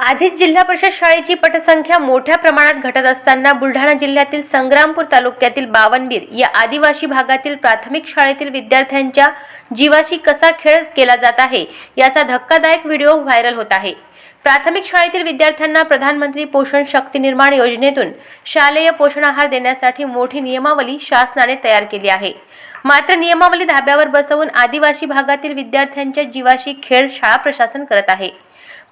आधीच जिल्हा परिषद शाळेची पटसंख्या मोठ्या प्रमाणात घटत असताना बुलढाणा जिल्ह्यातील संग्रामपूर तालुक्यातील बावनबीर या आदिवासी भागातील प्राथमिक शाळेतील विद्यार्थ्यांच्या जीवाशी कसा खेळ केला जात आहे याचा धक्कादायक व्हिडिओ व्हायरल होत आहे. प्राथमिक शाळेतील विद्यार्थ्यांना प्रधानमंत्री पोषण शक्ती निर्माण योजनेतून शालेय पोषण आहार देण्यासाठी मोठी नियमावली शासनाने तयार केली आहे. मात्र नियमावली धाब्यावर बसवून आदिवासी भागातील विद्यार्थ्यांच्या जीवाशी खेळ शाळा प्रशासन करत आहे.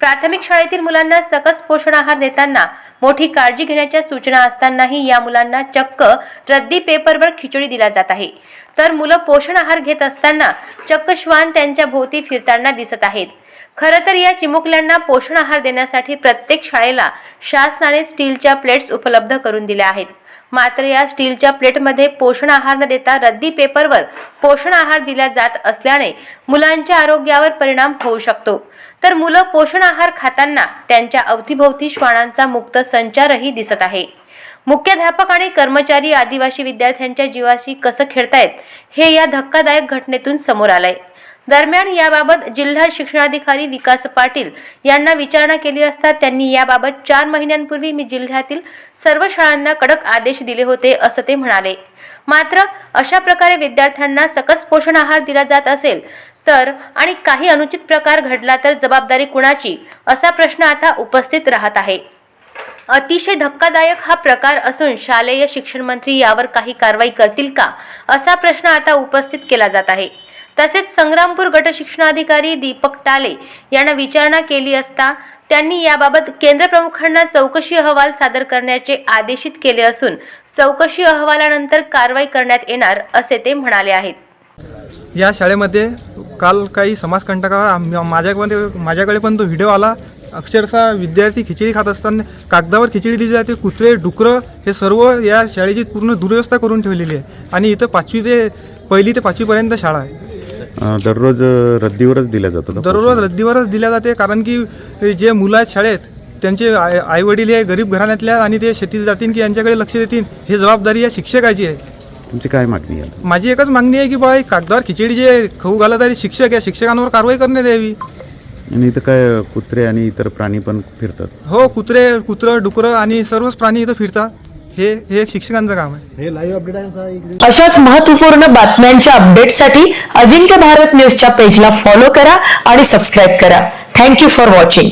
प्राथमिक शाळेतील मुलांना सकस पोषण आहार देताना मोठी काळजी घेण्याच्या सूचना असतानाही या मुलांना चक्क रद्दी पेपरवर खिचडी दिला जात आहे. तर मुलं पोषण आहार घेत असताना चक्क श्वान त्यांच्या भोवती फिरताना दिसत आहेत. खरं तर या चिमुकल्यांना पोषण आहार देण्यासाठी प्रत्येक शाळेला शासनाने स्टीलच्या प्लेट्स उपलब्ध करून दिल्या आहेत. मात्र या स्टीलच्या प्लेटमध्ये पोषण आहार न देता रद्दी पेपरवर पोषण आहार दिला जात असल्याने मुलांच्या आरोग्यावर परिणाम होऊ शकतो. तर मुलं पोषण आहार खाताना त्यांच्या अवतीभोवती श्वानांचा मुक्त संचारही दिसत आहे. मुख्याध्यापक आणि कर्मचारी आदिवासी विद्यार्थ्यांच्या जीवाशी कसं खेळतायत हे या धक्कादायक घटनेतून समोर आलंय. दरम्यान याबाबत जिल्हा शिक्षणाधिकारी विकास पाटील यांना विचारणा केली असता त्यांनी याबाबत चार महिन्यांपूर्वी मी जिल्ह्यातील सर्व शाळांना कडक आदेश दिले होते असं ते म्हणाले. मात्र अशा प्रकारे विद्यार्थ्यांना सकस पोषण आहार दिला जात असेल तर आणि काही अनुचित प्रकार घडला तर जबाबदारी कुणाची असा प्रश्न आता उपस्थित राहत आहे. अतिशय धक्कादायक हा प्रकार असून शालेय शिक्षण मंत्री यावर काही कारवाई करतील का असा प्रश्न आता उपस्थित केला जात आहे. तसेच संग्रामपूर गट शिक्षणाधिकारी दीपक टाले यांना विचारणा केली असता त्यांनी याबाबत केंद्र प्रमुखांना चौकशी अहवाल सादर करण्याचे आदेशित केले असून चौकशी अहवालानंतर कारवाई करण्यात येणार असे ते म्हणाले आहेत. या शाळेमध्ये काल काही समाजकंटका माझ्यामध्ये माझ्याकडे माझ्याकडे पण तो व्हिडिओ आला. अक्षरशः विद्यार्थी खिचडी खात असताना कागदावर खिचडी दिली जाते कुत्रे डुकरं हे सर्व या शाळेची पूर्ण दुर्व्यवस्था करून ठेवलेली आहे. आणि इथं पाचवी ते पहिली ते पाचवीपर्यंत शाळा आहे. दररोज रद्दीवरच दिल्या जातो दररोज रद्दीवरच दिल्या जाते कारण की जे मुलं आहेत शाळेत त्यांचे आई वडील हे गरीब घराण्यातल्या आणि ते शेतीत जातील की यांच्याकडे लक्ष देतील हे जबाबदारी या शिक्षकाची आहे. तुमची काय मागणी आहे? माझी एकच मागणी आहे की बा हे कागदावर खिचडी जे खाऊ घालत आहे ते शिक्षक या शिक्षकांवर कारवाई करण्यात यावी. आणि इथं काय कुत्रे आणि इतर प्राणी पण फिरतात? हो कुत्रे कुत्रं डुकरं आणि सर्वच प्राणी इथं फिरतात. हे हे एक शिक्षकांचं काम आहे. अशाच महत्त्वपूर्ण बातम्यांच्या अपडेटसाठी अजिंक्य भारत न्यूजच्या पेजला फॉलो करा आणि सबस्क्राईब करा. Thank you for watching